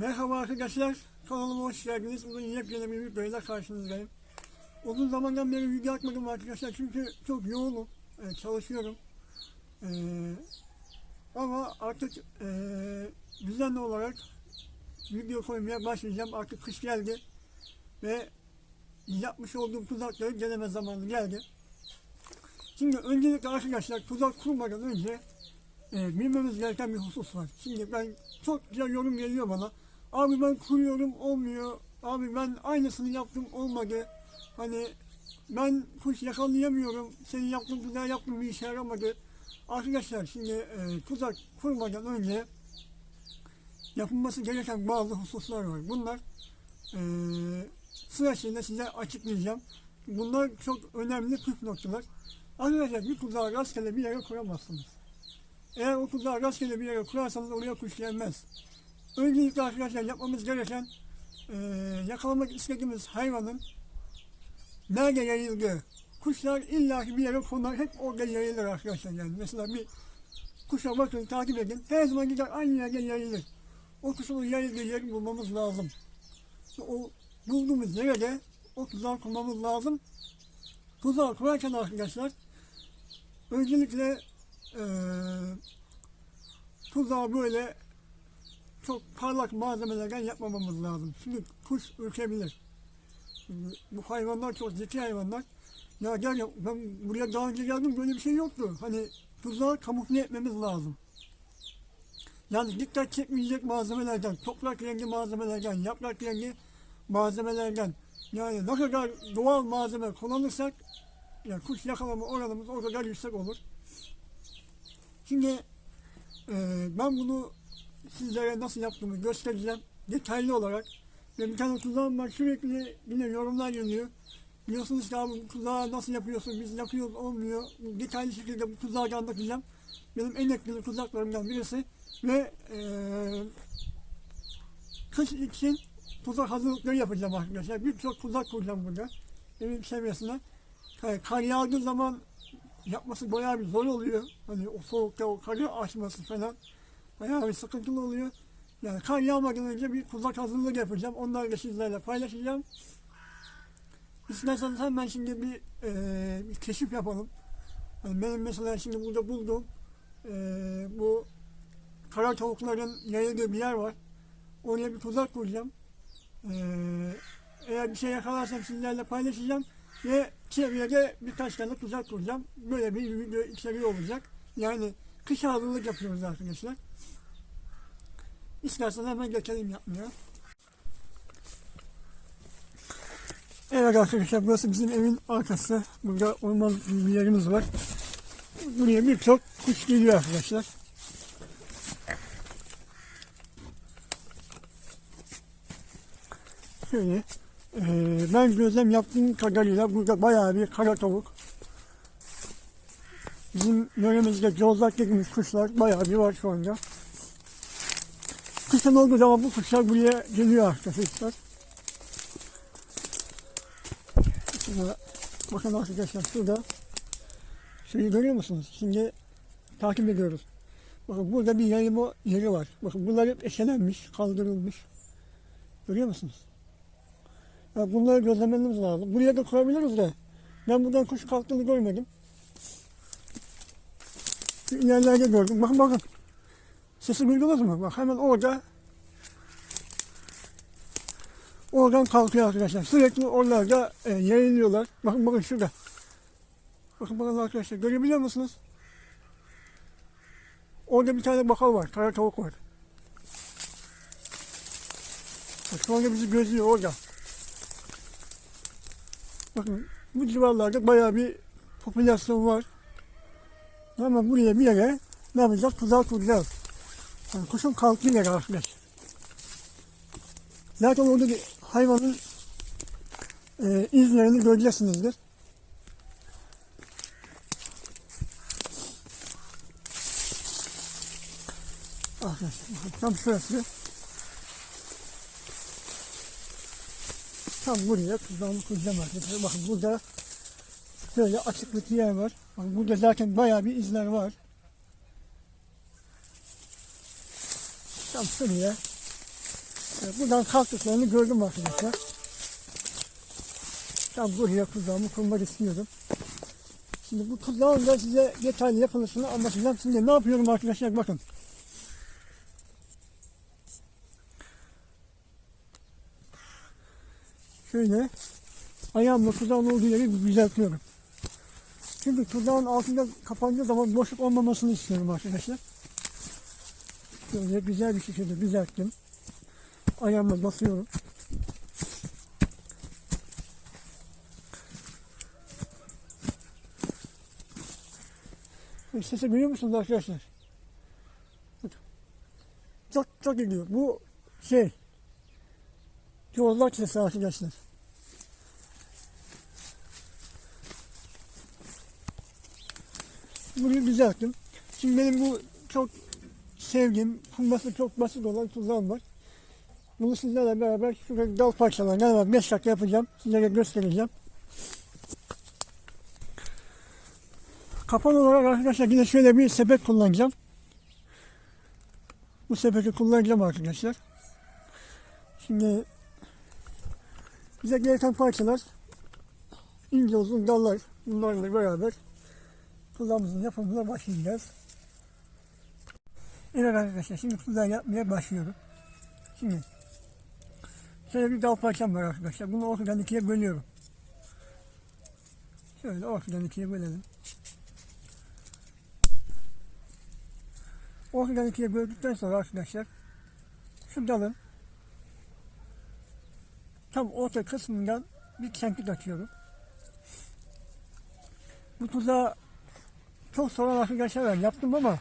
Merhaba arkadaşlar, kanalıma hoş geldiniz. Bugün yepyeni bir videoyla karşınızdayım. Uzun zamandan beri video atmadım arkadaşlar çünkü çok yoğunum, e, çalışıyorum. E, ama artık e, düzenli olarak video koymaya başlayacağım. Artık kış geldi ve yapmış olduğum tuzakları deneme zamanı geldi. Şimdi öncelikle arkadaşlar tuzak kurmadan önce e, bilmemiz gereken bir husus var. Şimdi ben çok güzel yorum geliyor bana. Abi ben kuruyorum olmuyor. Abi ben aynısını yaptım olmadı. Hani ben kuş yakalayamıyorum. Senin yaptığın tuzağı yaptım bir işe yaramadı. Arkadaşlar şimdi e, tuzak kurmadan önce yapılması gereken bazı hususlar var. Bunlar e, sırasıyla size açıklayacağım. Bunlar çok önemli püf noktalar. Arkadaşlar bir tuzağı rastgele bir yere kuramazsınız. Eğer o tuzağı rastgele bir yere kurarsanız oraya kuş gelmez. Öncelikle arkadaşlar yapmamız gereken eee, yakalamak istediğimiz hayvanın nerede yayıldığı. Kuşlar illaki bir yere konar, hep orada yayılır arkadaşlar yani. Mesela bir kuşa bakın, takip edin. Her zaman gider aynı yerde yayılır. O kuşun yayıldığı yeri bulmamız lazım. O bulduğumuz yere de o tuzağı kurmamız lazım. Tuzağı kurarken arkadaşlar öncelikle eee tuzağı böyle çok parlak malzemelerden yapmamamız lazım. Çünkü kuş ürkebilir. Bu hayvanlar çok zeki hayvanlar. Ya gel ben buraya daha önce geldim böyle bir şey yoktu. Hani tuzağı kamufle etmemiz lazım. Yani dikkat çekmeyecek malzemelerden, toprak rengi malzemelerden, yaprak rengi malzemelerden yani ne kadar doğal malzeme kullanırsak yani kuş yakalama oranımız o kadar yüksek olur. Şimdi e, ben bunu sizlere nasıl yaptığımı göstereceğim detaylı olarak. Ve bir tane tuzağım var sürekli yine yorumlar geliyor. Biliyorsunuz ki abi bu tuzağı nasıl yapıyorsun biz yapıyoruz olmuyor. Detaylı şekilde bu tuzağı anlatacağım. Benim en etkili tuzaklarımdan birisi. Ve eee kış için tuzak hazırlıkları yapacağım arkadaşlar. Birçok tuzak kuracağım burada. Evin çevresine. Kar, kar yağdığı zaman yapması bayağı bir zor oluyor. Hani o soğukta o karı açması falan bayağı sıkıntılı oluyor. Yani kar yağmadan önce bir tuzak hazırlığı yapacağım. Onları da sizlerle paylaşacağım. İsterseniz hemen şimdi bir, eee, bir keşif yapalım. Yani benim mesela şimdi burada bulduğum eee, bu kara tavukların yayıldığı bir yer var. Oraya bir tuzak kuracağım. Eee, eğer bir şey yakalarsam sizlerle paylaşacağım. Ve çevreye birkaç tane tuzak kuracağım. Böyle bir video içeriği olacak. Yani kış hazırlık yapıyoruz arkadaşlar. İstersen hemen geçelim yapmaya. Evet arkadaşlar burası bizim evin arkası. Burada orman bir yerimiz var. Buraya birçok kuş geliyor arkadaşlar. Şöyle eee, ben gözlem yaptığım kadarıyla burada bayağı bir kara tavuk. Bizim yöremizde cozlak dediğimiz kuşlar bayağı bir var şu anda. Kışın olduğu zaman bu kuşlar buraya geliyor arkadaşlar. Şurada, bakın arkadaşlar şurada şeyi görüyor musunuz? Şimdi takip ediyoruz. Bakın burada bir yayılma yeri var. Bakın bunlar hep eşelenmiş, kaldırılmış. Görüyor musunuz? Ya bunları gözlememiz lazım. Buraya da kurabiliriz de. Ben buradan kuş kalktığını görmedim. Şu ilerlerde gördüm. Bakın bakın. Sesi duydunuz mu? Bak hemen orada oradan kalkıyor arkadaşlar. Sürekli oralarda e, yayılıyorlar. Bakın bakın şurada. Bakın bakın arkadaşlar görebiliyor musunuz? Orada bir tane bakal var. Kara tavuk var. Şu anda bizi gözlüyor orada. Bakın bu civarlarda bayağı bir popülasyon var. Ama buraya bir yere ne yapacağız? Tuzak kuracağız. Yani kuşun kalktığı yer arkadaş. Zaten orada bir hayvanın e, izlerini göreceksinizdir. Arkadaşlar tam şurası. Tam buraya tuzağımı kuracağım arkadaşlar. Bakın burada şöyle açıklık yer var. Bakın burada zaten bayağı bir izler var. Tam şuraya buradan kalktıklarını gördüm arkadaşlar. Tam buraya tuzağımı kurmak istiyorum. Şimdi bu tuzağın da size detaylı yapılışını anlatacağım. Şimdi ne yapıyorum arkadaşlar bakın. Şöyle ayağımla tuzağın olduğu yeri düzeltiyorum. Çünkü tuzağın altında kapandığı zaman boşluk olmamasını istiyorum arkadaşlar. Şöyle güzel bir şekilde düzelttim. Ayağımla basıyorum. Sesi görüyor musunuz arkadaşlar? Çok çok gidiyor. Bu şey yollar sesi arkadaşlar. Bunu düzelttim. Şimdi benim bu çok sevdiğim, kurması çok basit olan tuzağım var. Bunu sizlerle beraber şurada dal parçalarına var. 5 dakika yapacağım. Sizlere göstereceğim. Kapan olarak arkadaşlar yine şöyle bir sepet kullanacağım. Bu sepeti kullanacağım arkadaşlar. Şimdi bize gereken parçalar ince uzun dallar bunlarla beraber tuzağımızın yapımına başlayacağız. Evet arkadaşlar şimdi tuzağı yapmaya başlıyorum. Şimdi şöyle bir dal parçam var arkadaşlar. Bunu ortadan ikiye bölüyorum. Şöyle ortadan ikiye bölelim. Ortadan ikiye böldükten sonra arkadaşlar şu dalın tam orta kısmından bir kenkit açıyorum. Bu tuzağı çok soran arkadaşlar var. Yaptım ama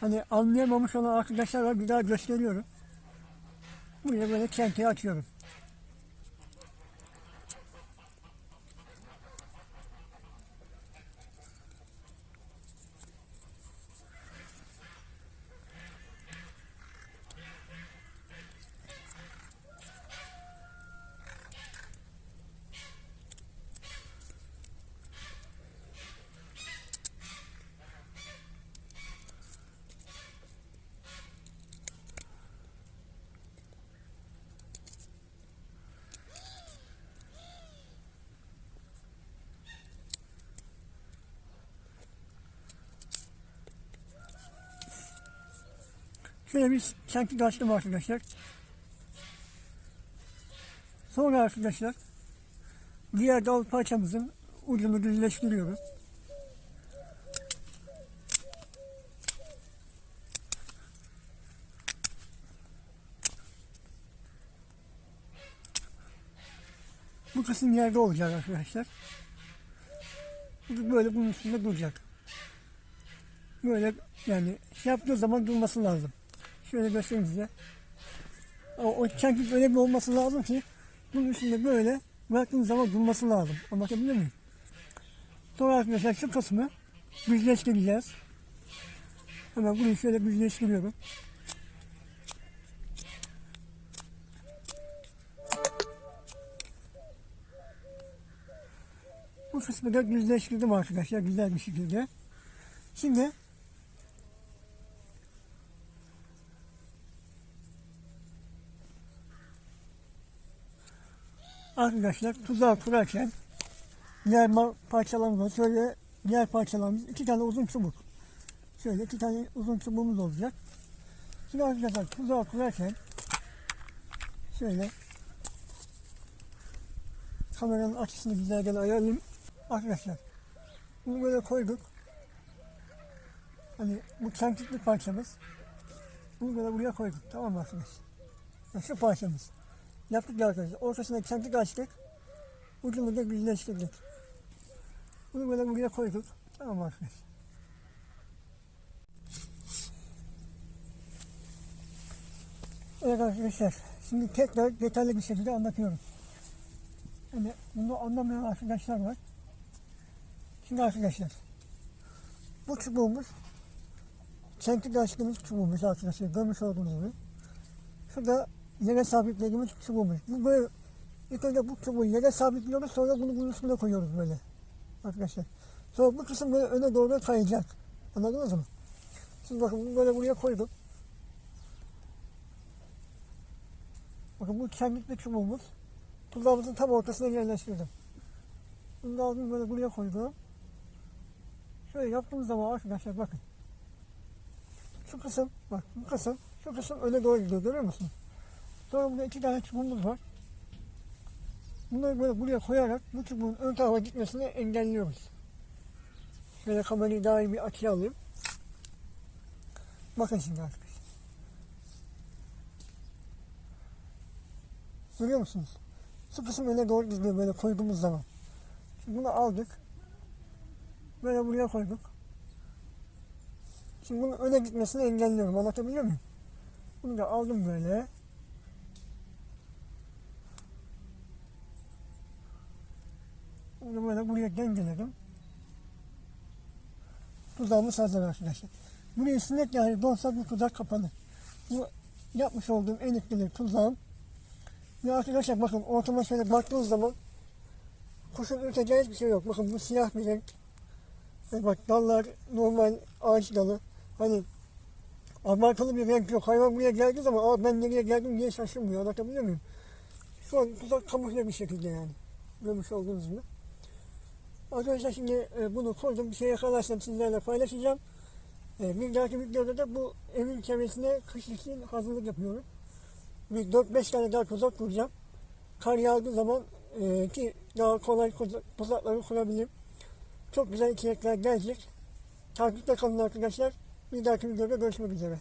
hani anlayamamış olan arkadaşlar var. Bir daha gösteriyorum. Buraya böyle kentiyi açıyorum. Şöyle bir kenkit açtım arkadaşlar. Sonra arkadaşlar diğer dal parçamızın ucunu düzleştiriyoruz. Bu kısım yerde olacak arkadaşlar. Böyle bunun üstünde duracak. Böyle yani şey yaptığı zaman durması lazım. Şöyle göstereyim size. O, o kenkit öyle bir olması lazım ki bunun üstünde böyle bıraktığınız zaman durması lazım. Anlatabiliyor muyum? Sonra arkadaşlar şu kısmı düzleştireceğiz. Hemen burayı şöyle düzleştiriyorum. Bu kısmı da düzleştirdim arkadaşlar güzel bir şekilde. Şimdi arkadaşlar tuzağı kurarken diğer parçalarımız şöyle diğer parçalarımız iki tane uzun çubuk. Şöyle iki tane uzun çubuğumuz olacak. Şimdi arkadaşlar tuzağı kurarken şöyle kameranın açısını güzel gel ayarlayayım. Arkadaşlar bunu böyle koyduk. Hani bu kenkitli parçamız. Bunu böyle buraya koyduk. Tamam mı arkadaşlar? Şu parçamız. Yaptık ya arkadaşlar. Ortasına kenkit açtık. Ucunu da birleştirdik. Bunu böyle buraya koyduk. Tamam arkadaşlar? Evet arkadaşlar. Şimdi tekrar detaylı bir şekilde anlatıyorum. Yani bunu anlamayan arkadaşlar var. Şimdi arkadaşlar. Bu çubuğumuz kendi açtığımız çubuğumuz arkadaşlar. Görmüş olduğunuz gibi. Şurada yere sabitlediğimiz çubuğumuz. Bu böyle ilk önce bu çubuğu yere sabitliyoruz sonra bunu bunun üstüne koyuyoruz böyle. Arkadaşlar. Sonra bu kısım böyle öne doğru kayacak. Anladınız mı? Şimdi bakın bunu böyle buraya koydum. Bakın bu kemikli çubuğumuz. Tuzağımızın tam ortasına yerleştirdim. Bunu da aldım böyle buraya koydum. Şöyle yaptığımız zaman arkadaşlar bakın. Şu kısım, bak bu kısım, şu kısım öne doğru gidiyor görüyor musunuz? Sonra burada iki tane çubuğumuz var. Bunları böyle buraya koyarak bu çubuğun ön tarafa gitmesini engelliyoruz. Şöyle kamerayı daha iyi bir açıya alayım. Bakın şimdi arkadaşlar. Görüyor musunuz? Şu kısım öne doğru gidiyor böyle koyduğumuz zaman. Şimdi bunu aldık. Böyle buraya koyduk. Şimdi bunun öne gitmesini engelliyorum. Anlatabiliyor muyum? Bunu da aldım böyle. Bunu böyle buraya dengeledim. Tuzağımız hazır arkadaşlar. Burayı sinek yani donsa bu tuzak kapanır. Bu yapmış olduğum en etkili tuzağım. Ve arkadaşlar bakın ortama şöyle baktığınız zaman kuşun ürkeceği hiçbir şey yok. Bakın bu siyah bir renk. Ve bak dallar normal ağaç dalı. Hani abartılı bir renk yok. Hayvan buraya geldiği zaman Aa, ben nereye geldim diye şaşırmıyor. Anlatabiliyor muyum? Şu an tuzak kamufle bir şekilde yani. Görmüş olduğunuz gibi. Arkadaşlar şimdi e, bunu koydum. Bir şey yakalarsam sizlerle paylaşacağım. E, bir dahaki videoda da bu evin çevresine kış için hazırlık yapıyorum. Bir 4-5 tane daha tuzak kuracağım. Kar yağdığı zaman e, ki daha kolay tuzakları kurabilirim. Çok güzel içerikler gelecek. Takipte kalın arkadaşlar. Bir dahaki videoda görüşmek üzere.